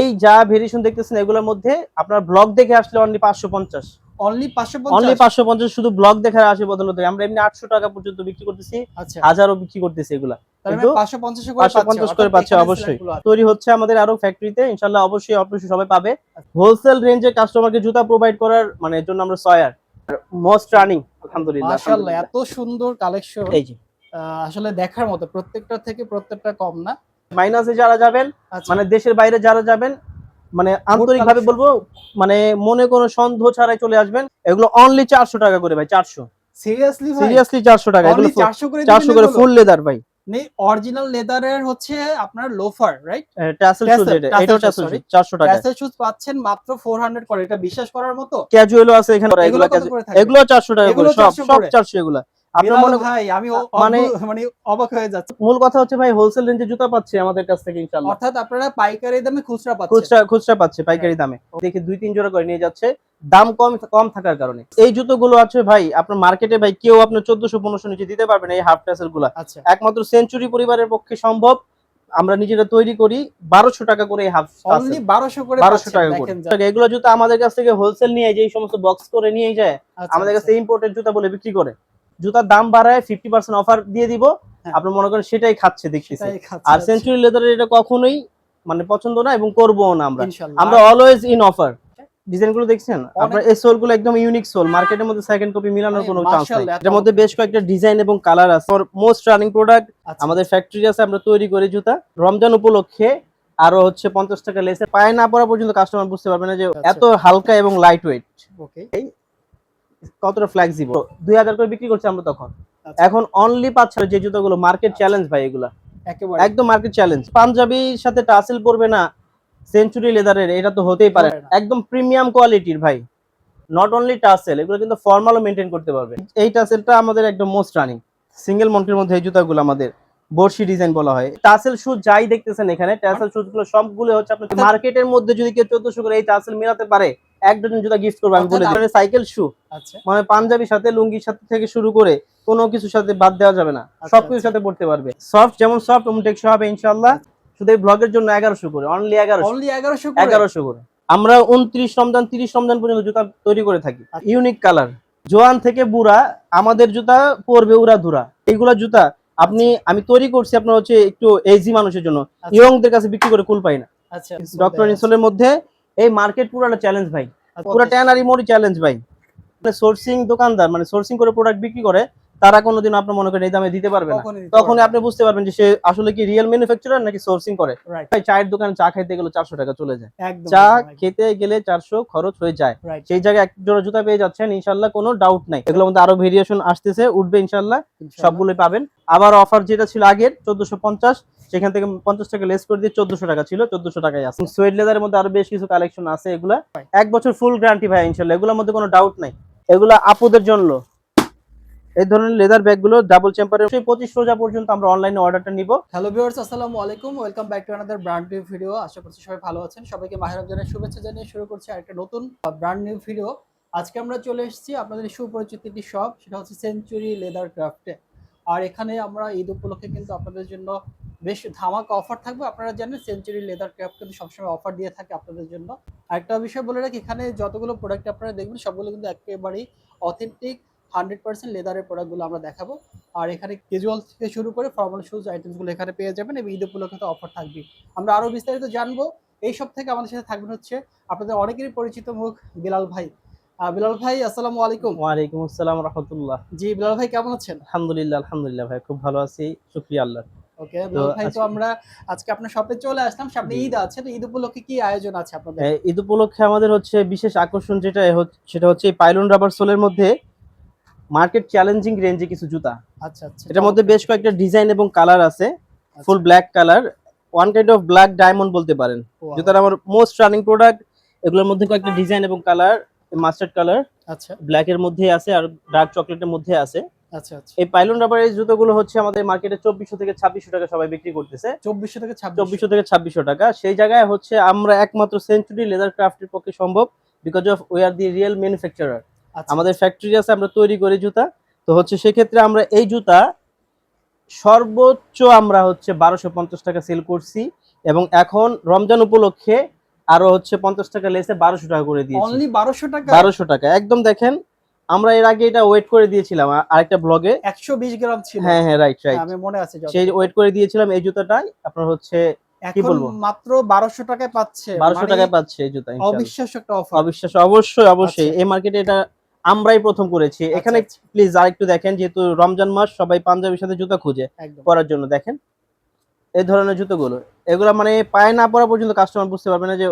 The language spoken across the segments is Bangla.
এই যা ভেরিয়েশন দেখতেছেন এগুলোর মধ্যে আপনার ব্লগ দেখে আসলে অনলি পাঁচশো পঞ্চাশ। অনলি পাঁচশো পঞ্চাশ? শুধু ব্লগ দেখার আসে আমরা এমনি আটশো টাকা পর্যন্ত বিক্রি করতেছি আচ্ছা। হাজারও বিক্রি করতেছি এগুলা। কিন্তু পাঁচশো পঞ্চাশ করে পাঁচশো পঞ্চাশ করে পাচ্ছে অবশ্যই। তৈরি হচ্ছে আমাদের আরও ফ্যাক্টরিতে ইনশাল্লাহ অবশ্যই অবশ্যই সবাই পাবে। হোলসেল রেঞ্জে কাস্টমারকে জুতা প্রোভাইড করার মানে জন্য আমরা সয়ার মোস্ট রানিং আলহামদুলিল্লাহ এত সুন্দর কালেকশন আসলে দেখার মতো প্রত্যেকটা থেকে প্রত্যেকটা কম না। মাইনাসে যারা যাবেন আচ্ছা। মানে দেশের বাইরে যারা যাবেন মানে আন্তরিক ভাবে বলব মানে মনে কোনো সন্দেহ ছাড়াই চলে আসবেন। এগুলো অনলি চারশো টাকা করে ভাই চারশো। সিরিয়াসলি সিরিয়াসলি চারশো টাকা এগুলো অনলি 400 করে চারশো করে ফুল লেদার ভাই। নেই অরিজিনাল লেদারের হচ্ছে আপনার লোফার রাইট ট্যাসেল শুজ এটা এটাও ট্যাসেল শুজ চারশো টাকা ক্যাসেল শুজ পাচ্ছেন মাত্র 400 করে এটা বিশ্বাস করার মতো? ক্যাজুয়ালও আছে এখানে এগুলো এগুলো টাকা করে সব 400 সব চারশো এগুলা। ভাই আমি মানে- মানে অবাক হয়ে যাচ্ছে। মূল কথা হচ্ছে ভাই হোলসেল রেঞ্জে জুতা পাচ্ছে আমাদের কাছ থেকে ইনশাআল্লাহ। অর্থাৎ আপনারা পাইকারি দামে খুচরা পাচ্ছেন। খুচরা খুচরা পাচ্ছে পাইকারি দামে। দেখে দুই তিন জোড়া করে নিয়ে যাচ্ছে। দাম কম কম থাকার কারণে। এই জুতোগুলো আছে ভাই আপনার মার্কেটে ভাই কেউ আপনার চোদ্দশো পনেরোশো নিচে দিতে পারবে না এই হাফ ট্যাসেলগুলা। আচ্ছা। একমাত্র সেঞ্চুরি পরিবারের পক্ষে সম্ভব। আমরা নিজেরা তৈরি করি বারোশো টাকা করে হাফ অনলি 1200 করে বারোশো টাকা করে। এগুলো জুতো আমাদের কাছ থেকে হোলসেল নিয়ে যে সমস্ত বক্স করে নিয়ে যায়। আচ্ছা, আমাদের আচ্ছা। কাছে ইম্পোর্টেড জুতা বলে বিক্রি করে। জুতার দাম বাড়ায় ফিফটি পার্সেন্ট অফার দিয়ে দিব। হ্যাঁ। আপনি মনে করেন সেটাই খাচ্ছে দেখতেছি। আর। সেঞ্চুরি লেদারের এটা কখনোই মানে পছন্দ না এবং করব না আমরা। আমরা অলওয়েজ ইন অফার ডিজাইনগুলো দেখছেন? আপনার এই একদম ইউনিক সোল মার্কেটের মধ্যে সেকেন্ড কপি মিলানোর কোনো চান্স নেই। এর মধ্যে বেশ কয়েকটা ডিজাইন এবং কালার আছে। মোস্ট রানিং প্রোডাক্ট আমাদের ফ্যাক্টরি আছে আমরা তৈরি করি জুতা। রমজান উপলক্ষে আরও হচ্ছে পঞ্চাশ টাকা লেসে। পায়ে না পড়া পর্যন্ত কাস্টমার বুঝতে পারবে না যে আচ্ছা। এত হালকা এবং লাইট ওয়েট ওকে কতটা ফ্লেক্সিবল দুই হাজার করে বিক্রি করছি আমরা তখন। আচ্ছা, এখন অনলি পাচ্ছে যে জুতোগুলো মার্কেট চ্যালেঞ্জ ভাই এগুলা। একদম মার্কেট চ্যালেঞ্জ পাঞ্জাবির সাথে টাসেল পরবে না সেঞ্চুরি লেদারের এটা তো হতেই পারে। একদম প্রিমিয়াম কোয়ালিটির ভাই। নট অনলি টাসেল এগুলো কিন্তু ফর্মালও মেনটেন করতে পারবে। এই টাসেলটা আমাদের একদম মোস্ট রানিং সিঙ্গেল মন্টের মধ্যে এই জুতাগুলো আমাদের বর্ষি ডিজাইন বলা হয়। টাসেল শুজ যাই দেখতেছেন এখানে টাসেল শুজগুলো সবগুলো হচ্ছে আপনার মার্কেটের মধ্যে যদি কেউ চোদ্দশো করে এই টাসেল মেলাতে পারে এক ডজন জুতা গিফট করব আমি বলে দিই। সাইকেল শু আচ্ছা। মানে পাঞ্জাবির সাথে লুঙ্গির সাথে থেকে শুরু করে কোনো কিছুর সাথে বাদ দেওয়া যাবে না। আচ্ছা, সবকিছুর আচ্ছা। সাথে পড়তে পারবে। সফট যেমন সফট তেমন টেকসই হবে ইনশাল্লাহ শুধু এই ব্লগের জন্য এগারোশো করে অনলি এগারোশো। অনলি 1100 করে? এগারোশো করে। আমরা উনত্রিশ রমজান তিরিশ রমজান পর্যন্ত জুতা তৈরি করে থাকি। আচ্ছা। ইউনিক কালার জোয়ান থেকে বুড়া আমাদের জুতা পরবে উড়া ধুরা। এইগুলা জুতা আপনি আমি তৈরি করছি আপনার হচ্ছে একটু এজি মানুষের জন্য। আচ্ছা। ইয়ংদের কাছে বিক্রি করে কুল পাই না। আচ্ছা। ডক্টর ইনসোলের মধ্যে এই মার্কেট পুরাটা চ্যালেঞ্জ ভাই। পুরো ট্যানারি মোড়ি চ্যালেঞ্জ ভাই। মানে সোর্সিং দোকানদার মানে সোর্সিং করে প্রোডাক্ট বিক্রি করে তারা কোনোদিন আপনার মনে করেন এই দামে দিতে পারবে না। পারবে আপনি বুঝতে পারবেন যে সে আসলে কি রিয়েল ম্যানুফ্যাকচারার নাকি সোর্সিং করে। ভাই চায়ের দোকানে চা খাইতে গেলে চারশো টাকা চলে যায়। চা খেতে গেলে চারশো খরচ হয়ে যায়। সেই জায়গায় এক জোড়া জুতা পেয়ে যাচ্ছেন ইনশাল্লাহ কোনো ডাউট নাই। এগুলোর মধ্যে আরও ভেরিয়েশন আসতেছে উঠবে ইনশাল্লাহ ইনশাআল্লাহ। সবগুলোই পাবেন। আবার অফার যেটা ছিল আগের চোদ্দশো পঞ্চাশ সেখান থেকে পঞ্চাশ টাকা লেস করে দিয়ে চোদ্দশো টাকা ছিল, চোদ্দশো টাকায় আছে। সোয়েড লেদারের মধ্যে আরও বেশ কিছু কালেকশন আছে এগুলা। এক বছর ফুল গ্যারান্টি ভাই, ইনশাল্লাহ। এগুলোর মধ্যে কোনো ডাউট নাই। এগুলা আপুদের জন্য। এই ধরনের লেদার ব্যাগগুলো ডাবল চেম্পারের পঁচিশ রোজা পর্যন্ত আমরা অনলাইনে অর্ডারটা নিব। হ্যালো ভিউয়ার্স আসসালামু আলাইকুম। Welcome back to another brand new video আশা করছি সবাই ভালো আছেন। সবাইকে মাহের রমজানের শুভেচ্ছা জানিয়ে শুরু করছি আরেকটা নতুন ব্র্যান্ড নিউ ভিডিও আজকে আমরা চলে এসেছি আপনাদের সুপরিচিত একটি শপ সেটা হচ্ছে সেঞ্চুরি লেদার ক্রাফটে আর এখানে আমরা ঈদ উপলক্ষে কিন্তু আপনাদের জন্য বেশ ধামাকা অফার থাকবে। আপনারা জানেন সেঞ্চুরি লেদার ক্রাফট কিন্তু সবসময় অফার দিয়ে থাকে আপনাদের জন্য। আরেকটা বিষয় বলে রাখি, এখানে যতগুলো প্রোডাক্ট আপনারা দেখবেন, সবগুলো কিন্তু একেবারেই অথেন্টিক হান্ড্রেড পার্সেন্ট লেদারের প্রোডাক্টগুলো আমরা দেখাবো। আর এখানে ক্যাজুয়াল থেকে শুরু করে ফর্মাল শুজ আইটেমসগুলো এখানে পেয়ে যাবেন এবং ঈদ উপলক্ষে তো অফার থাকবে। আমরা আরও বিস্তারিত জানব। এই সব থেকে আমাদের সাথে থাকবেন হচ্ছে আপনাদের অনেকেরই পরিচিত মুখ বিলাল ভাই। বিলাল ভাই আসসালামু আলাইকুম। ওয়ালাইকুম আসসালাম রহমতুল্লাহ। জি বিলাল ভাই কেমন আছেন? আলহামদুলিল্লাহ আলহামদুলিল্লাহ ভাই খুব ভালো আছি। শুক্রিয়া আল্লাহ ওকে বিলাল ভাই তো আমরা আজকে আপনার শপে চলে আসলাম। সামনে ঈদ আছে তো ঈদ উপলক্ষে কি আয়োজন আছে আপনাদের? ঈদ উপলক্ষে আমাদের হচ্ছে বিশেষ আকর্ষণ যেটা হচ্ছে- সেটা হচ্ছে এই পাইলন রাবার সোলের মধ্যে মার্কেট চ্যালেঞ্জিং রেঞ্জে কিছু জুতা। আচ্ছা আচ্ছা। এটার মধ্যে বেশ কয়েকটা ডিজাইন এবং কালার আছে। Full black colour one kind of black diamond বলতে পারেন। জুতার আমার মোস্ট রানিং প্রোডাক্ট এগুলোর মধ্যে কয়েকটা ডিজাইন এবং কালার মাস্টার্ড কালার আচ্ছা। ব্ল্যাক এর মধ্যে আছে আর ডার্ক চকলেটের মধ্যে আছে। আচ্ছা আচ্ছা। এই পাইলন রাবারের জুতোগুলো হচ্ছে আমাদের মার্কেটে চব্বিশশো থেকে ছাব্বিশশো টাকা সবাই বিক্রি করতেছে। চব্বিশশো থেকে চব্বিশশো থেকে ছাব্বিশশো টাকা। সেই জায়গায় হচ্ছে আমরা একমাত্র সেঞ্চুরি লেদার ক্রাফটের পক্ষে সম্ভব because of we are the real manufacturer আমাদের ফ্যাক্টরি আছে আমরা তৈরি করি জুতা। তো হচ্ছে সেক্ষেত্রে আমরা এই জুতা সর্বোচ্চ আমরা হচ্ছে বারোশো পঞ্চাশ টাকা সেল করছি এবং এখন রমজান উপলক্ষে আরও হচ্ছে পঞ্চাশ টাকা লেসে বারোশো টাকা করে দিয়েছি। অনলি বারোশো টাকা? বারোশো টাকা। একদম দেখেন আমরা এর আগে এটা ওয়েট করে দিয়েছিলাম আরেকটা ব্লগে একশো বিশ গ্রাম ছিল। হ্যাঁ হ্যাঁ রাইট রাইট আমি মনে আছে সেই ওয়েট করে দিয়েছিলাম এই জুতাটাই আপনার হচ্ছে বলব? মাত্র টাকায় পাচ্ছে। মানে টাকায় পাচ্ছে এই জুতা অবিশ্বাস্য একটা অফার অবিশ্বাস্য অবশ্যই অবশ্যই। আচ্ছা। এই মার্কেটে এটা আমরাই প্রথম করেছি। এখানে প্লিজ আরেকটু দেখেন যেহেতু রমজান মাস সবাই পাঞ্জাবির সাথে জুতা খুঁজে পরার জন্য দেখেন। এই ধরনের জুতোগুলো এগুলো মানে পায়ে না পরা পর্যন্ত কাস্টমার বুঝতে পারবে না যে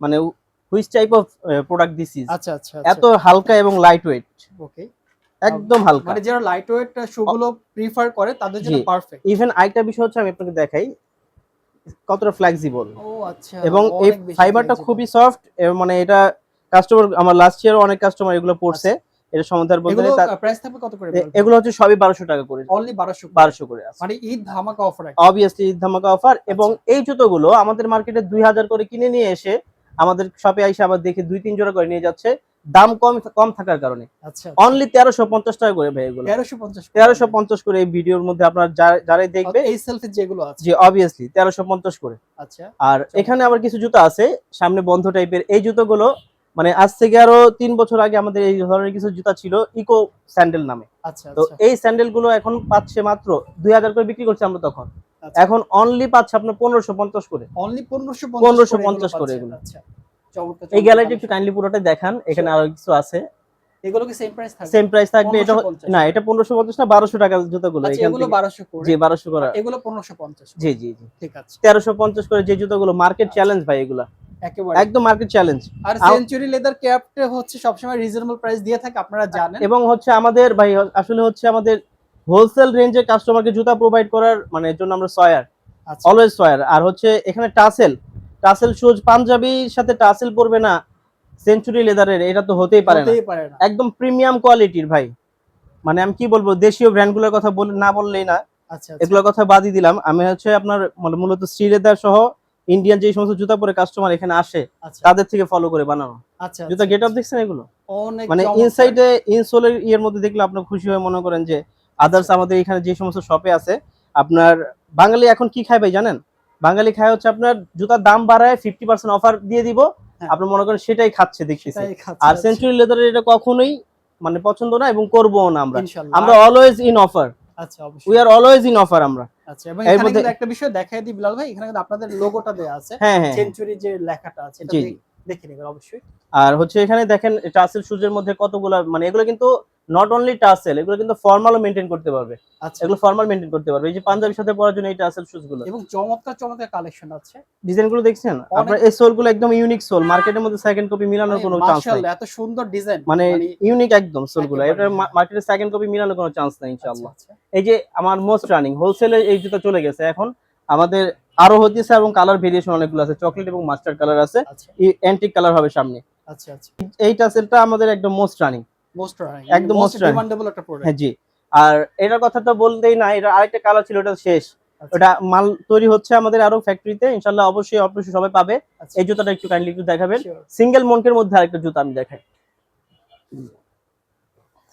মানে which type of product this is আচ্ছা আচ্ছা এত হালকা এবং লাইট ওয়েট ওকে একদম হালকা। মানে যারা লাইট ওয়েট শুগুলো প্রিফার করে তাদের জন্য পারফেক্ট ইভেন আরেকটা বিষয় হচ্ছে আমি আপনাকে দেখাই কতটা ফ্লেক্সিবল ও আচ্ছা এবং এই ফাইবারটা খুবই সফট মানে এটা কাস্টমার আমার লাস্ট ইয়ার অনেক কাস্টমার এগুলো পড়ছে এটা বলতে এগুলো প্রাইস থাকবে কত করে এগুলো হচ্ছে সবই বারোশো টাকা করে। অনলি বারোশো বারোশো করে আছে। মানে ঈদ ধামাকা অফার অবভিয়াসলি ঈদ ধামাকা অফার এবং এই জুতোগুলো আমাদের মার্কেটে দুই হাজার করে কিনে নিয়ে এসে আমাদের শপে আবার দেখে দুই তিন জোড়া করে নিয়ে যাচ্ছে। দাম কম কম থাকার কারণে। আচ্ছা। অনলি তেরোশো পঞ্চাশ টাকা করে ভাই এগুলো। তেরোশো পঞ্চাশ করে। এই ভিডিওর মধ্যে আপনার যারাই দেখবে এই সেলফি যেগুলো আছে। অবভিয়াসলি তেরোশো পঞ্চাশ করে। আচ্ছা। আর এখানে আবার কিছু জুতো আছে সামনে বন্ধ টাইপের এই জুতোগুলো মানে আজ থেকে আরও তিন বছর আগে আমাদের এই ধরনের কিছু জুতা ছিল ইকো স্যান্ডেল নামে। আচ্ছা তো আচ্ছা। এই স্যান্ডেলগুলো এখন পাচ্ছে মাত্র দুই হাজার করে বিক্রি করছি আমরা তখন। আচ্ছা। এখন অনলি পাচ্ছে আপনার পনেরোশো পঞ্চাশ করে। অনলি পনেরোশো 1550 করে এগুলো। এই গ্যালারিটি একটু কাইন্ডলি পুরোটা দেখান এখানে আরও কিছু আছে। এগুলো কি সেম প্রাইস থাকবে? সেম প্রাইস থাকবে এটা না এটা পনেরোশো পঞ্চাশ না বারোশো টাকার জুতোগুলো আচ্ছা এগুলো থেকে। বারোশো করে। জি বারোশো করা। এগুলো পনেরোশো পঞ্চাশ। জি জি জি। ঠিক আছে। তেরোশো পঞ্চাশ করে যে জুতোগুলো মার্কেট আচ্ছা। চ্যালেঞ্জ ভাই এগুলা। একদম মার্কেট চ্যালেঞ্জ আর সেঞ্চুরি লেদার ক্যাপটা হচ্ছে সবসময় রিজনেবল প্রাইস দিয়ে থাকে আপনারা জানেন। এবং হচ্ছে আমাদের ভাই আসলে হচ্ছে আমাদের হোলসেল রেঞ্জে কাস্টমারকে জুতা প্রোভাইড করার মানে জন্য আমরা সয়ার। আচ্ছা। Always swear. আর হচ্ছে এখানে টাসেল টাসেল শুজ পাঞ্জাবির সাথে টাসেল পরবে না সেঞ্চুরি লেদারের এটা তো হতেই পারে না। একদম প্রিমিয়াম কোয়ালিটির ভাই। মানে আমি কি বলব দেশীয় ব্র্যান্ডগুলোর কথা বল না বললেই না। আচ্ছা আচ্ছা। এগুলোর কথা বাদই দিলাম। আমি হচ্ছে আপনার মানে মূলত স্ত্রী লেদার সহ ইন্ডিয়ান যে সমস্ত জুতা পরে কাস্টমার এখানে আসে আচ্ছা। তাদের থেকে ফলো করে বানানো। আচ্ছা জুতা গেট আপ দেখছেন এগুলো? মানে। ইনসাইডে ইনসোলের ইয়ের মধ্যে দেখলে আপনার খুশি হয়ে মনে করেন যে আদার্স আমাদের এখানে যে সমস্ত শপে আছে আপনার বাঙালি এখন কি খায় ভাই জানেন? বাঙালি খায় হচ্ছে আপনার জুতার দাম বাড়ায় ফিফটি পার্সেন্ট অফার দিয়ে দিব হ্যাঁ। আপনি মনে করেন সেটাই খাচ্ছে দেখতেছি আর আচ্ছা। সেঞ্চুরি লেদারের এটা কখনোই মানে পছন্দ না এবং করব না আমরা। আমরা অলওয়েজ ইন অফার আচ্ছা অবশ্যই। We are always in offer আমরা। আচ্ছা এবং এখানে কিন্তু একটা বিষয় দেখাই দিই বিলাল ভাই এখানে কিন্তু আপনাদের লোগোটা দেয়া আছে। হ্যাঁ হ্যাঁ। সেঞ্চুরি যে লেখাটা আছে এটা দেখ- নেবেন অবশ্যই। আর হচ্ছে এখানে দেখেন টাসেল মধ্যে কতগুলো মানে এগুলো কিন্তু নট অনলি টাসেল এগুলো কিন্তু ফর্মালও মেনটেন করতে পারবে। আচ্ছা। এগুলো ফর্মাল মেনটেন করতে পারবে। এই যে পাঞ্জাবির সাথে পরার জন্য এই টাসেল শুজগুলো। এবং চমৎকার চমৎকার কালেকশন আছে। ডিজাইনগুলো দেখছেন? আপনার এই সোলগুলো একদম ইউনিক সোল মার্কেটের মধ্যে সেকেন্ড কপি মিলানোর কোনো চান্স নাই। এত সুন্দর ডিজাইন মানে ইউনিক একদম সোলগুলো। এটা। মার্কেটে সেকেন্ড কপি মিলানোর কোনো চান্স নাই ইনশাআল্লাহ। আচ্ছা। এই যে আমার মোস্ট রানিং হোলসেলে এই জুতা চলে গেছে। এখন আমাদের আরও হতেছে এবং কালার ভেরিয়েশন অনেকগুলো আছে। চকলেট এবং মাস্টার্ড কালার আছে। আচ্ছা। অ্যান্টিক কালার হবে সামনে। আচ্ছা আচ্ছা। এই টাসেলটা আমাদের একদম মোস্ট রানিং মোস্ট রানিং একদম মোস্ট ডিমান্ডেবল একটা প্রোডাক্ট হ্যাঁ জি। আর এটার কথা তো বলতেই না এটা আরেকটা কালার ছিল ওটা শেষ। আচ্ছা। ওটা মাল তৈরি হচ্ছে আমাদের আরও ফ্যাক্টরিতে ইনশাল্লাহ অবশ্যই অবশ্যই সবাই পাবে। এই জুতাটা একটু কাইন্ডলি একটু দেখাবেন। সিঙ্গেল মনকের মধ্যে আরেকটা জুতা আমি দেখাই।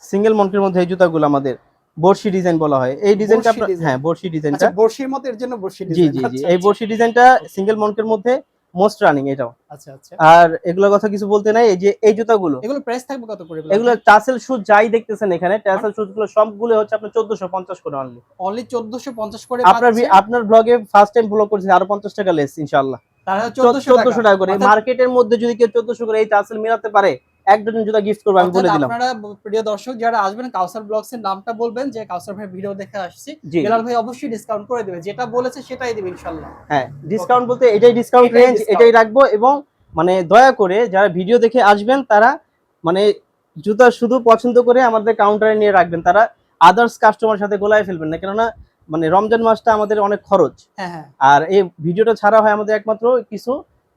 সিঙ্গেল মনকের মধ্যে এই জুতাগুলো আমাদের বর্ষি ডিজাইন বলা হয়। এই ডিজাইনটা হ্যাঁ বর্ষি ডিজাইনটা আচ্ছা বর্ষির মতো এর জন্য বর্ষি জি জি জি। আচ্ছা, এই আচ্ছা। বর্ষি ডিজাইনটা সিঙ্গেল মনকের মধ্যে মোস্ট রানিং এটাও। আচ্ছা আচ্ছা। আর এগুলোর কথা কিছু বলতে নাই এই যে এই জুতাগুলো। এগুলো প্রাইস থাকবে কত করে এগুলো? টাসেল শুজ যাই দেখতেছেন এখানে টাসেল শুজগুলো সবগুলো হচ্ছে আপনার চোদ্দশো পঞ্চাশ করে অনলি অনলি 1450 করে আপনার আপনার ব্লগে ফার্স্ট টাইম ব্লগ করেছে আরও পঞ্চাশ টাকা লেস ইনশাল্লাহ তাহলে চোদ্দশো টাকা। করে। মার্কেটের মধ্যে যদি কেউ চোদ্দশো করে এই টাসেল মিলাতে পারে এক ডজন জুতা গিফট করব আমি বলে দিলাম। আপনারা প্রিয় দর্শক যারা আসবেন কাউসার ব্লগস এর নামটা বলবেন যে কাউসার ভাই ভিডিও দেখে আসছি। বেলাল ভাই অবশ্যই ডিসকাউন্ট করে দেবে যেটা বলেছে সেটাই দেবে ইনশাআল্লাহ হ্যাঁ ডিসকাউন্ট বলতে এটাই ডিসকাউন্ট রেঞ্জ এটাই রাখব এবং মানে দয়া করে যারা ভিডিও দেখে আসবেন তারা মানে জুতা শুধু পছন্দ করে আমাদের কাউন্টারে নিয়ে রাখবেন তারা আদার্স কাস্টমার সাথে গোলায় ফেলবেন না কেননা মানে রমজান মাসটা আমাদের অনেক খরচ। হ্যাঁ হ্যাঁ। আর এই ভিডিওটা ছাড়া হয় আমাদের একমাত্র কিছু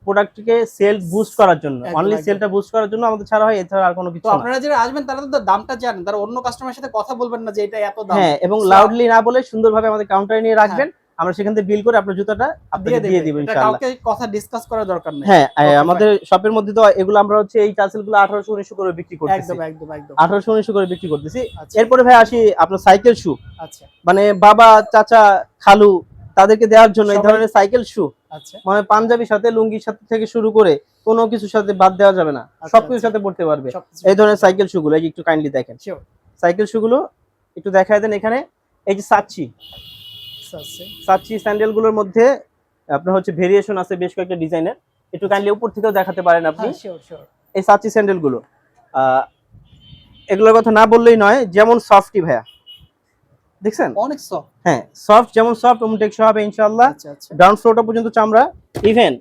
প্রোডাক্টকে সেল বুস্ট করার জন্য। অনলি সেলটা বুস্ট করার জন্য আমাদের ছাড়া হয় এছাড়া আর কোনো কিছু আপনারা যারা আসবেন তারা তো দামটা জানেন তারা অন্য কাস্টমারের সাথে কথা বলবেন না যে এটা এত দাম। হ্যাঁ এবং লাউডলি না বলে সুন্দরভাবে আমাদের কাউন্টারে নিয়ে রাখবেন আমরা সেখান থেকে বিল করে আপনার জুতাটা আপনাকে দিয়ে দিব এটা ইনশাআল্লাহ। কাউকে কথা ডিসকাস করার দরকার নেই। হ্যাঁ আমাদের শপের মধ্যে তো এগুলো আমরা হচ্ছে এই টাসেলগুলো আঠারোশো উনিশশো করে বিক্রি করতেছি। একদম একদম একদম। আঠারোশো উনিশশো করে বিক্রি করতেছি। আচ্ছা। এরপরে ভাই আসি আপনার সাইকেল শু আচ্ছা। মানে বাবা চাচা খালু তাদেরকে দেওয়ার জন্য এই ধরনের সাইকেল শু। আচ্ছা। মানে পাঞ্জাবির সাথে লুঙ্গির সাথে থেকে শুরু করে কোনো কিছুর সাথে বাদ দেওয়া যাবে না। আচ্ছা, সবকিছুর আচ্ছা। সাথে পড়তে পারবে। এই ধরনের সাইকেল শু গুলো এই একটু কাইন্ডলি দেখেন। সাইকেল শু গুলো একটু দেখায় দেন এখানে। এই যে সাচ্চি। আছে সাচ্চি স্যান্ডেলগুলোর মধ্যে আপনার হচ্ছে ভেরিয়েশন আছে বেশ কয়েকটা ডিজাইনের। একটু কাইন্ডলি উপর থেকেও দেখাতে পারেন আপনি। হ্যাঁ শিওর এই সাচ্চি স্যান্ডেলগুলো। আহ, এগুলোর কথা না বললেই নয় যেমন সফটি ভাইয়া। দেখছেন? অনেক সফট হ্যাঁ সফট যেমন সফট তেমন টেকসই হবে ইনশাআল্লাহ। আচ্ছা আচ্ছা। গ্রাউন্ড ফ্লোরটা পর্যন্ত চামড়া ইভেন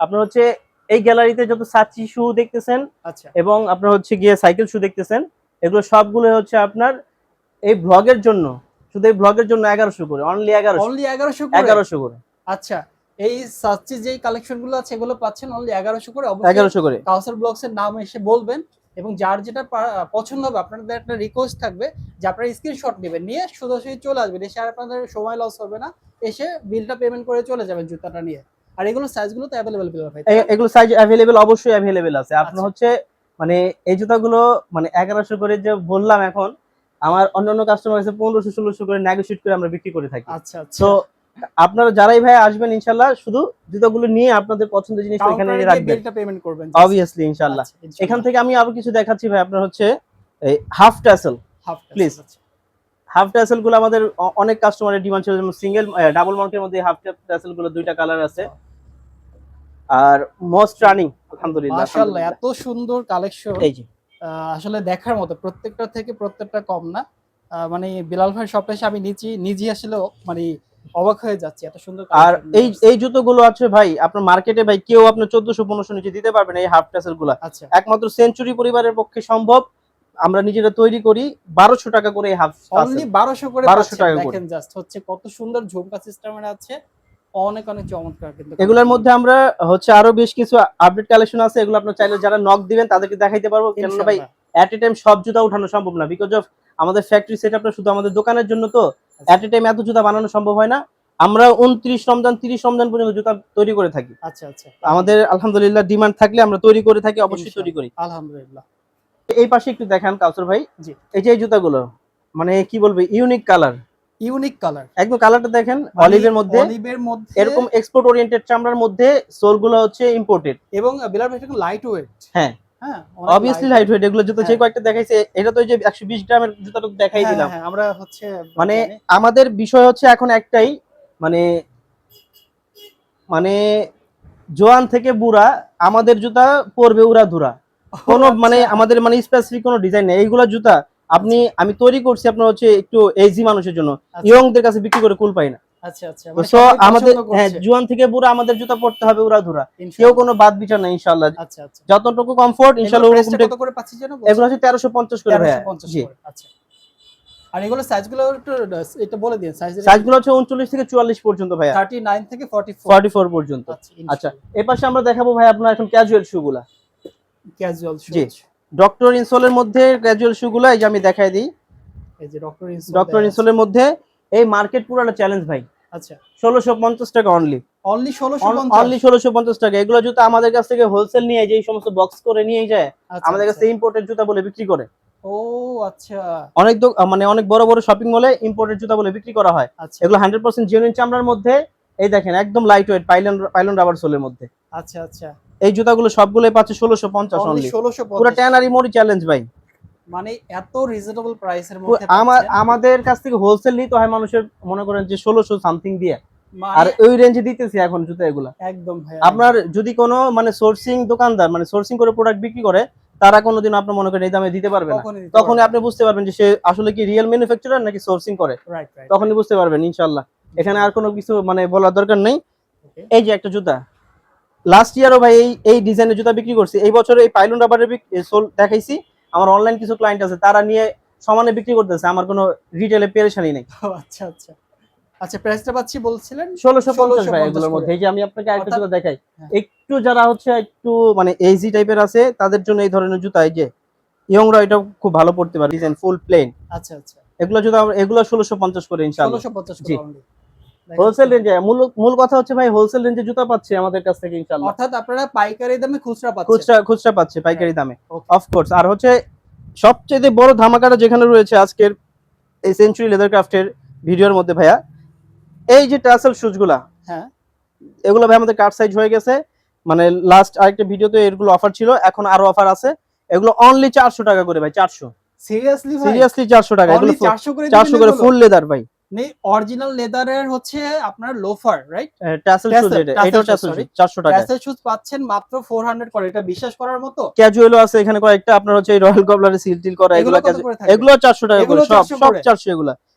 আপনার হচ্ছে এই গ্যালারিতে যত সাচ্চি শু দেখতেছেন আচ্ছা। এবং আপনার হচ্ছে গিয়ে সাইকেল শু দেখতেছেন এগুলো সবগুলো হচ্ছে আপনার এই ব্লগের জন্য শুধু এই ব্লগের জন্য এগারোশো করে অনলি এগারোশো। অনলি এগারোশো এগারোশো করে। আচ্ছা এই সাচ্চি যে কালেকশনগুলো আছে এগুলো পাচ্ছেন অনলি এগারোশো করে? অবশ্যই এগারোশো করে। কাউসার ব্লগস এর নাম এসে বলবেন। এবং যার যেটা পছন্দ হবে আপনাদের একটা রিকোয়েস্ট থাকবে যে আপনারা স্ক্রিনশট নেবেন নিয়ে সোজাসুজি চলে আসবেন এসে আর আপনাদের সময় লস হবে না এসে বিলটা পেমেন্ট করে চলে যাবেন জুতাটা নিয়ে। আর এগুলো সাইজগুলো তো অ্যাভেলেবেল ভাই। এগুলো সাইজ অ্যাভেলেবেল অবশ্যই অ্যাভেলেবেল আছে। আপনার আচ্ছা। হচ্ছে মানে এই জুতাগুলো মানে এগারোশো করে যে বললাম এখন আমার অন্যান্য কাস্টমার কাছে পনেরোশো ষোলোশো করে নেগোশিয়েট করে আমরা বিক্রি করে থাকি। আচ্ছা আচ্ছা। তো আপনারা যারাই ভাই আসবেন ইনশাল্লাহ শুধু জুতাগুলো নিয়ে আপনাদের পছন্দের জিনিস এখানে রাখবেন। বিলটা পেমেন্ট করবেন অবভিয়াসলি ইনশাল্লাহ আচ্ছা, ইনশাআল্লাহ। এখান থেকে আমি আরও কিছু দেখাচ্ছি ভাই আপনার হচ্ছে এই হাফ ট্যাসেল টাকা, আচ্ছা। হাফ ট্যাসেলগুলো আমাদের অনেক কাস্টমারের ডিমান্ড ছিল যেমন সিঙ্গেল ডাবল মার্কের মধ্যে হাফ ট্যাসেলগুলো দুইটা কালার আছে। আর মোস্ট রানিং আলহামদুলিল্লাহ মাশাআল্লাহ এত সুন্দর কালেকশন এই যে। আসলে দেখার মতো প্রত্যেকটা থেকে প্রত্যেকটা কম না। মানে বিলাল ভাই শপে এসে আমি নিজে নিজে আসলে মানে অবাক হয়ে যাচ্ছি এত সুন্দর আর এই এই জুতোগুলো আছে ভাই আপনার মার্কেটে ভাই কেউ আপনার চোদ্দশো পনেরোশো নিচে দিতে পারবেন এই হাফ ট্যাসেলগুলা। আচ্ছা। একমাত্র সেঞ্চুরি পরিবারের পক্ষে সম্ভব আমরা নিজেরা তৈরি করি বারোশো টাকা করে এই হাফ অনলি বারোশো করে 1200 1200 টাকা দেখেন জাস্ট হচ্ছে কত সুন্দর ঝুমকা সিস্টেমের আছে অনেক অনেক চমৎকার কিন্তু এগুলোর মধ্যে আমরা হচ্ছে আরও বেশ কিছু আপডেট কালেকশন আছে এগুলো আপনার চাইলে যারা নক দিবেন তাদেরকে দেখাইতে পারব। কেননা ভাই। এট এ টাইম সব জুতা উঠানো সম্ভব না বিকজ অফ আমাদের ফ্যাক্টরি সেট শুধু আমাদের দোকানের জন্য তো এট এ টাইম এত জুতা বানানো সম্ভব হয় না। আমরা উনত্রিশ রমজান তিরিশ রমজান পর্যন্ত জুতা তৈরি করে থাকি। আচ্ছা আচ্ছা। আমাদের আলহামদুলিল্লাহ ডিমান্ড থাকলে আমরা তৈরি করে থাকি অবশ্যই তৈরি করি। আলহামদুলিল্লাহ। এই পাশে একটু দেখান কাউসর ভাই। এই যে এই জুতাগুলো মানে কি বলব ইউনিক কালার ইউনিক কালার একদম কালারটা দেখেন অলিভের মধ্যে। অলিভের মধ্যে। এরকম এক্সপোর্ট ওরিয়েন্টেড চামড়ার মধ্যে সোলগুলো হচ্ছে ইম্পোর্টেড এবং এটা লাইট ওয়েট হ্যাঁ। হ্যাঁ অবভিয়াসলি লাইট ওয়েট এগুলো জুতো যে হ্যাঁ। কয়েকটা দেখাইছে এটা তো ওই যে একশো বিশ গ্রামের জুতাটা দেখাই দিলাম। হ্যাঁ আমরা হচ্ছে মানে আমাদের বিষয় হচ্ছে এখন একটাই মানে মানে জোয়ান থেকে বুড়া আমাদের জুতা পরবে উড়া ধুরা কোনো আচ্ছা। মানে আমাদের মানে স্পেসিফিক কোনো ডিজাইন নেই। এইগুলা জুতা আপনি আমি তৈরি করছি আপনার হচ্ছে একটু এজি মানুষের জন্য। আচ্ছা। ইয়ংদের কাছে বিক্রি করে কুল পাই না। আচ্ছা আচ্ছা মানে সো আমাদের হ্যাঁ করছে। থেকে বুড়া আমাদের জুতা পড়তে হবে উড়া ধুরা কেউ কোনো বাদ বিচার নাই আচ্ছা আচ্ছা। যতটুকু কমফোর্ট ইনশাল্লাহ ওরকম কত করে পাচ্ছি জানো এগুলো হচ্ছে তেরোশো পঞ্চাশ করে ভাইয়া 1350 আচ্ছা। আর এগুলো সাইজগুলো একটু এটা বলে দিন সাইজ সাইজগুলো হচ্ছে উনচল্লিশ থেকে চুয়াল্লিশ পর্যন্ত ভাইয়া। 39 থেকে 44 ফর্টি ফোর পর্যন্ত। আচ্ছা পাশে আমরা দেখাবো ভাই আপনার এখন ক্যাজুয়াল শু গুলা। ক্যাজুয়াল। ডক্টর ইনসোলের মধ্যে ক্যাজুয়াল শু গুলা এই যে আমি দেখাই দিই। এই যে ডক্টর ইনসোল ডক্টর ইনসোলের মধ্যে এই মার্কেট পুরোটা চ্যালেঞ্জ ভাই। আচ্ছা। ষোলোশো পঞ্চাশ টাকা অনলি অনলি 1650 অনলি ষোলোশো পঞ্চাশ টাকা। এগুলো জুতা আমাদের কাছ থেকে হোলসেল নিয়ে যে সমস্ত বক্স করে নিয়ে যায় আচ্ছা, আমাদের কাছে আচ্ছা। ইম্পোর্টেড জুতা বলে বিক্রি করে। ও আচ্ছা। অনেক মানে অনেক বড় বড় শপিং মলে ইম্পোর্টেড জুতা বলে বিক্রি করা হয়। আচ্ছা। এগুলো হান্ড্রেড পার্সেন্ট জেনুইন চামড়ার মধ্যে এই দেখেন একদম light weight phylon phylon rubber সোলের মধ্যে। আচ্ছা আচ্ছা। এই জুতাগুলো সবগুলো পাচ্ছে ষোলোশো পঞ্চাশ অনলি 1650 পুরো ট্যানারি মোড়ি চ্যালেঞ্জ ভাই। মানে এত রিজনেবল প্রাইসের মধ্যে আমার আমাদের কাছ থেকে হোলসেল নিতে হয় মানুষের মনে করেন যে ষোলোশো সামথিং দিয়ে। মানে আর ওই রেঞ্জে দিতেছি এখন জুতা এগুলা। একদম ভাই আপনার যদি কোনো মানে সোর্সিং দোকানদার মানে সোর্সিং করে প্রোডাক্ট বিক্রি করে তারা কোনোদিন আপনার মনে করেন এই দামে দিতে পারবে না। তখনই আপনি বুঝতে পারবেন যে সে আসলে কি রিয়েল ম্যানুফ্যাকচারার নাকি সোর্সিং করে। তখনই বুঝতে পারবেন ইনশাল্লাহ এখানে আর কোনো কিছু মানে বলার দরকার নেই। এই যে একটা জুতা। লাস্ট ইয়ারও ভাই এই এই ডিজাইনের জুতা বিক্রি করছি। এই বছর এই পাইলন রাবারের সোল দেখাইছি। আমার অনলাইন কিছু ক্লায়েন্ট আছে তারা নিয়ে সমানে বিক্রি করতেছে আমার কোনো রিটেলে পেরেশানি নেই। আচ্ছা আচ্ছা। আচ্ছা প্রাইসটা পাচ্ছি বলছিলেন? ষোলোশো পঞ্চাশ 1650 ভাই এগুলোর মধ্যে। এই যে আমি আপনাকে আরেকটা জুতা দেখাই। হ্যাঁ। একটু যারা হচ্ছে একটু মানে এইজি টাইপের আছে তাদের জন্য এই ধরনের জুতা এই যে ইয়ংরা এটা খুব ভালো পড়তে পারে। ডিজাইন ফুল প্লেন আচ্ছা আচ্ছা। এগুলো জুতা এগুলো ষোলোশো পঞ্চাশ করে ইনশাল্লাহ 1650 জি। করে। হোলসেল রেঞ্জে মূল মূল কথা হচ্ছে ভাই হোলসেল রেঞ্জে জুতা পাচ্ছে আমাদের কাছ থেকে ইনশাল্লাহ অর্থাৎ আপনারা পাইকারি দামে খুচরা পাচ্ছেন। খুচরা খুচরা পাচ্ছে পাইকারি দামে। Okay. অফকোর্স আর হচ্ছে সবচেয়ে বড় ধামাকাটা যেখানে রয়েছে আজকের এই সেঞ্চুরি লেদার ক্রাফটের ভিডিওর মধ্যে ভাইয়া এই যে টাসেল শুজগুলা হ্যাঁ। এগুলো ভাই আমাদের কার্ড সাইজ হয়ে গেছে। মানে লাস্ট আরেকটা ভিডিওতে এগুলো অফার ছিল এখন আরও অফার আছে। এগুলো অনলি চারশো টাকা করে ভাই চারশো। সিরিয়াসলি ভাই? সিরিয়াসলি চারশো টাকা এগুলো 400 করে চারশো করে ফুল লেদার ভাই। অরিজিনাল লেদারের হচ্ছে আপনার লোফার রাইট ট্যাসেল শুজ এটা এটাও shoes, শুজ চারশো টাকা ট্যাসেল শুজ পাচ্ছেন মাত্র 400 করে এটা বিশ্বাস করার মতো? ক্যাজুয়ালও আছে এখানে কয়েকটা আপনার হচ্ছে রয়্যাল গবলারে সিল টিল করা এগুলো এগুলো কত casual- করে থাকবে? এগুলো চারশো টাকা করে সব 400 সব চারশো এগুলো। আপনার বিলাল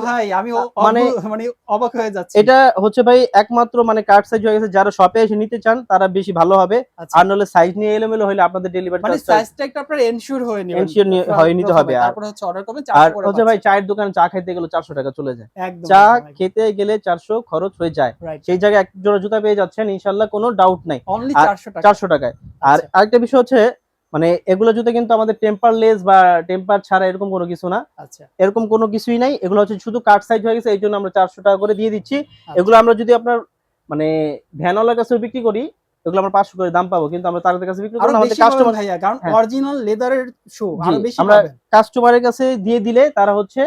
ভাই আমি মানে- মানে অবাক হয়ে যাচ্ছি। এটা হচ্ছে ভাই একমাত্র মানে কার্ড সাইজ হয়ে গেছে যারা শপে এসে নিতে চান তারা বেশি ভালো হবে। আচ্ছা। আর নাহলে সাইজ নিয়ে এলোমেলো হলে আপনাদের ডেলিভারি মানে সাইজটা একটা আপনার এনশিওর হয়ে নেবেন। Ensure হয়ে নিতে হবে, আর- তারপরে হচ্ছে অর্ডার করবেন আর হচ্ছে ভাই চায়ের দোকানে চা খাইতে গেলে চারশো টাকা চলে যায়। চা খেতে গেলে চারশো খরচ হয়ে যায়। সেই জায়গায় এক জোড়া জুতা পেয়ে যাচ্ছেন ইনশাল্লাহ কোনো ডাউট নাই। অনলি 400 টাকা। চারশো টাকায়। আর আচ্ছা। আরেকটা বিষয় হচ্ছে মানে এগুলো জুতো কিন্তু আমাদের টেম্পার লেস বা টেম্পার ছাড়া এরকম কোনো কিছু না। আচ্ছা। এরকম কোনো কিছুই নাই। এগুলো হচ্ছে শুধু কাট সাইজ হয়ে গেছে এই জন্য আমরা চারশো টাকা করে দিয়ে দিচ্ছি। আচ্ছা। এগুলো আমরা যদি আপনার মানে ভ্যানওয়ালার কাছে বিক্রি করি এগুলো আমরা পাঁচশো করে দাম পাবো। কিন্তু আমরা তাদের কাছে বিক্রি করি আমাদের কাস্টমার ভাইয়া কারণ। অরিজিনাল লেদারের শো আরও বেশি আমরা- কাস্টমারের কাছে দিয়ে দিলে তারা হচ্ছে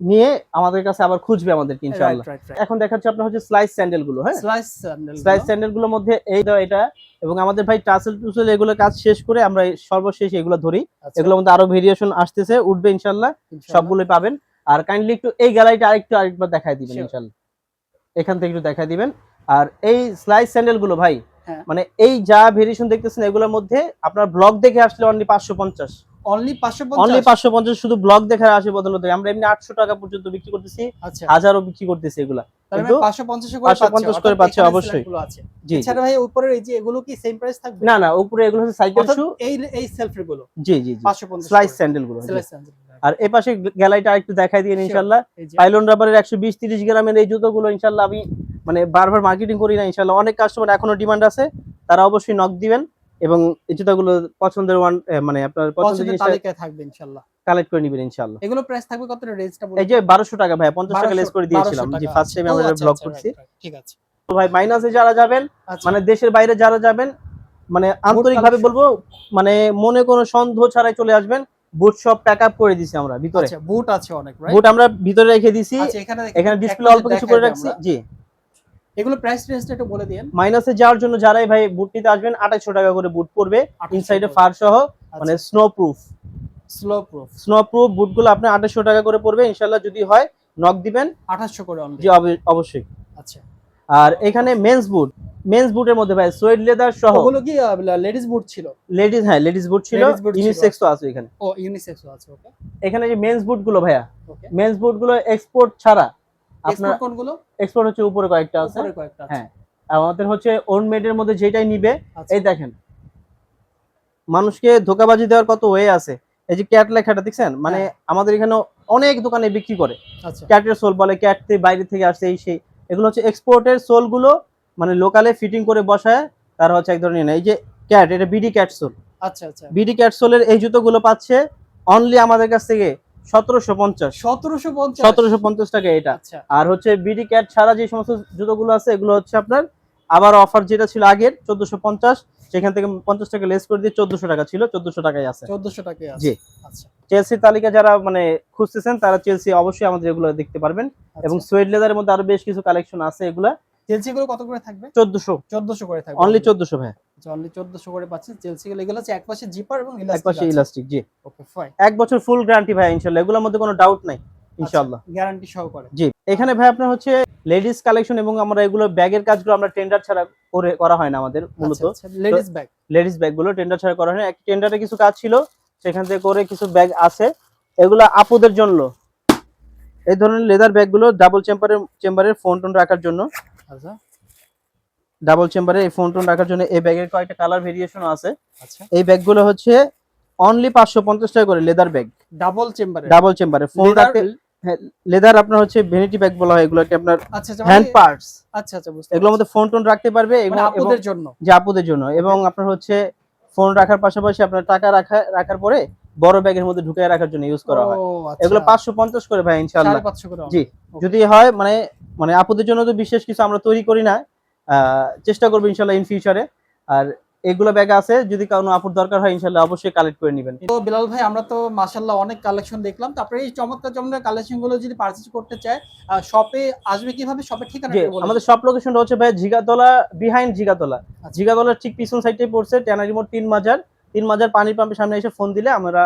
নিয়ে আমাদের কাছে আবার খুঁজবে আমাদেরকে রাইট ইনশাআল্লাহ। এখন দেখাচ্ছে আপনার হচ্ছে স্লাইস স্যান্ডেলগুলো হ্যাঁ? স্লাইস স্যান্ডেল স্লাইস স্যান্ডেলগুলোর মধ্যে এই দাও এটা এবং আমাদের ভাই টাসেল টুসেল এগুলো কাজ শেষ করে আমরা সর্বশেষ এগুলো ধরি। আচ্ছা, এগুলোর মধ্যে আরও ভেরিয়েশন আসতেছে উঠবে ইনশাল্লাহ সবগুলোই পাবেন। আর কাইন্ডলি একটু এই গ্যালারিটা আরেকটু আরেকবার দেখায় দিবেন Sure. ইনশাল্লাহ এখান থেকে একটু দেখায় দিবেন। আর এই স্লাইস স্যান্ডেলগুলো ভাই হ্যাঁ। মানে এই যা ভেরিয়েশন দেখতেছেন এগুলোর মধ্যে আপনার ব্লগ দেখে আসলে অনলি পাঁচশো পঞ্চাশ। অনলি 550 অনলি পাঁচশো পঞ্চাশ শুধু ব্লগ দেখে আসে বদলতে আমরা এমনি আটশো টাকা পর্যন্ত বিক্রি করতেছি। আচ্ছা। হাজারও বিক্রি করতেছি এগুলা। কিন্তু 550 করে 550 করে পাচ্ছে, অবশ্যই। জি জি। এছাড়া ভাই উপরের এই যে এগুলো কি সেম প্রাইস থাকবে? না না উপরে এগুলো হচ্ছে সাইকেল শু এই এই সেলফেরগুলো। জি জি জি। 550 স্লাইস স্যান্ডেলগুলো স্লাইস স্যান্ডেল আর এই পাশে গ্যালারিটা একটু দেখাই দিয়ে পাইলন রাবারের গ্রামের এই জুতোগুলো আমি মানে বারবার মার্কেটিং করি না ইনশাল্লাহ অনেক কাস্টমার এখনও ডিমান্ড আছে তারা অবশ্যই নক দিবেন। এবং এই জুতাগুলো পছন্দের ওয়ান মানে আপনার পছন্দের তালিকায় থাকবে ইনশাআল্লাহ কালেক্ট করে নেবেন ইনশাল্লাহ। এগুলো প্রাইস থাকবে কত রেঞ্জটা বলুন। এই যে বারোশো টাকা ভাই পঞ্চাশ টাকা লেস করে দিয়েছিলাম জি ফার্স্ট। টাইম আমরা ব্লগ আচ্ছা, করছি। ঠিক আছে। তো ভাই মাইনাসে যারা যাবেন আচ্ছা। মানে দেশের বাইরে যারা যাবেন মানে আন্তরিক ভাবে বলব মানে মনে কোনো সন্দেহ ছাড়াই চলে আসবেন বুট সব প্যাক আপ করে দিছি আমরা ভিতরে। আচ্ছা বুট আছে অনেক রাইট বুট আমরা ভিতরে রেখে দিছি আচ্ছা এখানে এখানে ডিসপ্লে অল্প কিছু করে রাখছি জি। এগুলো প্রাইস রেঞ্জটা একটু বলে দিন মাইনাসে যাওয়ার জন্য যারাই ভাই বুট নিতে আসবেন আঠাশশো টাকা করে বুট পড়বে ইনসাইডে ফার সহ আচ্ছা। মানে snow proof slow proof snow proof বুটগুলো আপনার আঠাশশো টাকা করে পড়বে ইনশাল্লাহ যদি হয় নক দিবেন। 2800 করে অনলি জি অবশ্যই। আচ্ছা। আর এখানে মেন্স বুট মেন্স বুটের মধ্যে ভাই সোয়েড লেদার সহ। ওগুলো কি লেডিস বুট ছিল? লেডিস হ্যাঁ লেডিস বুট ছিল। ইউনিসেক্স তো আছে এখানে। ও ইউনিসেক্সও আছে ওকে এখানে যে মেন্স বুটগুলো ভাইয়া। মেন্স বুটগুলো এক্সপোর্ট ছাড়া আপনার এক্সপোর্ট কোনগুলো? এক্সপোর্ট হচ্ছে উপরে কয়েকটা আছে। উপরে কয়েকটা আছে। হ্যাঁ। আমাদের হচ্ছে ওন মেডের মধ্যে যেটাই নিবে আচ্ছা। এই দেখেন। মানুষকে ধোকাবাজি দেওয়ার কত ওয়ে আছে। এই যে ক্যাট লেখাটা দেখছেন? মানে হ্যাঁ। আমাদের এখানে অনেক দোকানে বিক্রি করে। আচ্ছা। ক্যাটের সোল বলে ক্যাট বাইরে থেকে আসছে এই সেই। এগুলো হচ্ছে এক্সপোর্টের সোলগুলো মানে লোকালে ফিটিং করে বসায় তারা হচ্ছে এক ধরনের এই যে ক্যাট এটা বিডি ক্যাট সোল আচ্ছা আচ্ছা। বিডি ক্যাট সোলের এই জুতোগুলো পাচ্ছে অনলি আমাদের কাছ থেকে সতেরোশো পঞ্চাশ। 1750 সতেরোশো পঞ্চাশ টাকা এটা। আচ্ছা। আর হচ্ছে বিডি ক্যাট ছাড়া যে সমস্ত জুতোগুলো আছে এগুলো হচ্ছে আপনার আবার অফার যেটা ছিল আগের চোদ্দশো পঞ্চাশ সেখান থেকে পঞ্চাশ টাকা লেস করে দিয়ে চোদ্দশো টাকা ছিল চোদ্দশো টাকায় আছে। 1400 টাকায় জি। আচ্ছা। চেলসির তালিকা যারা মানে খুঁজতেছেন তারা চেলসি অবশ্যই আমাদের এগুলো দেখতে পারবেন। এবং এবং সোয়েড লেদারের মধ্যে আরও বেশ কিছু কালেকশন আছে এগুলা। চেলসি গুলো কত করে থাকবে? চোদ্দশো। 1400 করে থাকবে। অনলি চোদ্দশো ভাই। অনলি 1400 করে পাচ্ছেন চেলসি গুলো এগুলো হচ্ছে একপাশে জিপার এবং এক পাশে ইলাস্টিক জি। ওকে ফাইন এক বছর ফুল গ্যারান্টি ভাই ইনশাল্লাহ। এগুলোর মধ্যে কোনো ডাউট নাই ইনশাল্লাহ। গ্যারান্টি সহকারে। জি। এখানে ভাই আপনার হচ্ছে লেডিস কালেকশন এবং আমরা এগুলো ব্যাগের কাজগুলো আমরা টেন্ডার ছাড়া করে করা হয় না আমাদের মূলত। লেডিস ব্যাগ লেডিস ব্যাগগুলো টেন্ডার ছাড়া করা হয় না। টেন্ডারে কিছু কাজ ছিল সেখান থেকে করে কিছু ব্যাগ আছে। এগুলো আপুদের জন্য। এই ধরনের লেদার ব্যাগগুলো ডাবল চেম্বারের চেম্বারের ফোন টোন রাখার জন্য। আচ্ছা। ডাবল চেম্বারে এই ফোন টোন রাখার জন্য এই ব্যাগের কয়েকটা কালার ভেরিয়েশন আছে। আচ্ছা। এই ব্যাগগুলো হচ্ছে অনলি পাঁচশো পঞ্চাশ টাকা করে লেদার ব্যাগ ডাবল চেম্বারে ডাবল চেম্বারে ফোন রাখতে লেদার আপনার হচ্ছে ভেনিটি ব্যাগ বলা হয় এগুলোকে আপনার আচ্ছা আচ্ছা হ্যান্ড মানে- পার্টস আচ্ছা আচ্ছা বুঝতে এগুলোর মধ্যে ফোন টোন রাখতে পারবে। এবং মানে এবং- আপুদের জন্য? যে আপুদের জন্য। এবং আপনার হচ্ছে ফোন রাখার পাশাপাশি আপনার টাকা রাখা রাখার পরে বড় ব্যাগের মধ্যে ঢুকিয়ে রাখার জন্য ইউজ করা হয়। আচ্ছা। এগুলো পাঁচশো পঞ্চাশ করে ভাই ইনশাল্লাহ 550 করে জি যদি হয় মানে মানে আপুদের জন্য তো বিশেষ কিছু আমরা তৈরি করি না। চেষ্টা করব ইনশাল্লাহ ইন ফিউচারে আর এগুলো ব্যাগ আছে যদি কোনো আপুর দরকার হয় ইনশাল্লাহ অবশ্যই কালেক্ট করে নেবেন। তো বিলাল ভাই আমরা তো মাশাল্লাহ অনেক কালেকশন দেখলাম। তারপরে এই চমৎকার চমৎকার কালেকশনগুলো যদি পারচেজ করতে চায় শপে আসবে কীভাবে? শপের ঠিকানা যে একটু বলে আমাদের সব লোকেশনটা হচ্ছে ভাই জিগাতলা বিহাইন্ড জিগাতলা। আচ্ছা। জিগাতলার ঠিক পিছন সাইডে পড়ছে ট্যানারি মোড় তিন মাজার তিন মাজার পানির পাম্পের সামনে এসে ফোন দিলে আমরা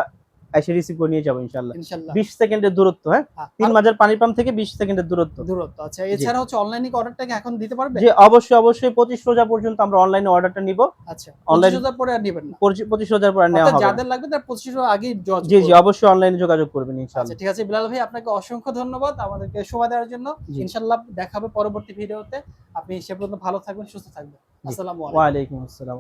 এসে রিসিভ করে নিয়ে যাব ইনশাল্লাহ বিশ সেকেন্ডের দূরত্ব হ্যাঁ? হ্যাঁ, তিন মাজার পানির পাম্প থেকে বিশ সেকেন্ডের দূরত্ব। দূরত্ব আচ্ছা এছাড়া হচ্ছে অনলাইনে অর্ডারটাকে এখন দিতে পারবে? যে অবশ্যই অবশ্যই পঁচিশ রোজা পর্যন্ত আমরা অনলাইনে অর্ডারটা নিব। আচ্ছা অনলাইন হাজার পরে আর নেবেন না? পঁচিশ- রোজার পর নেওয়া হবে। যাদের লাগবে তার পঁচিশ আগে জি জি অবশ্যই অনলাইনে যোগাযোগ করবেন আচ্ছা ইনশাল্লাহ ঠিক আছে বিলাল ভাই আপনাকে অসংখ্য ধন্যবাদ আমাদেরকে সময় দেওয়ার জন্য। ইনশাল্লাহ দেখাবে পরবর্তী ভিডিওতে আপনি সে পর্যন্ত ভালো থাকবেন সুস্থ থাকবেন। আসসালামু আলাইকুম। ওয়ালাইকুম আসসালাম।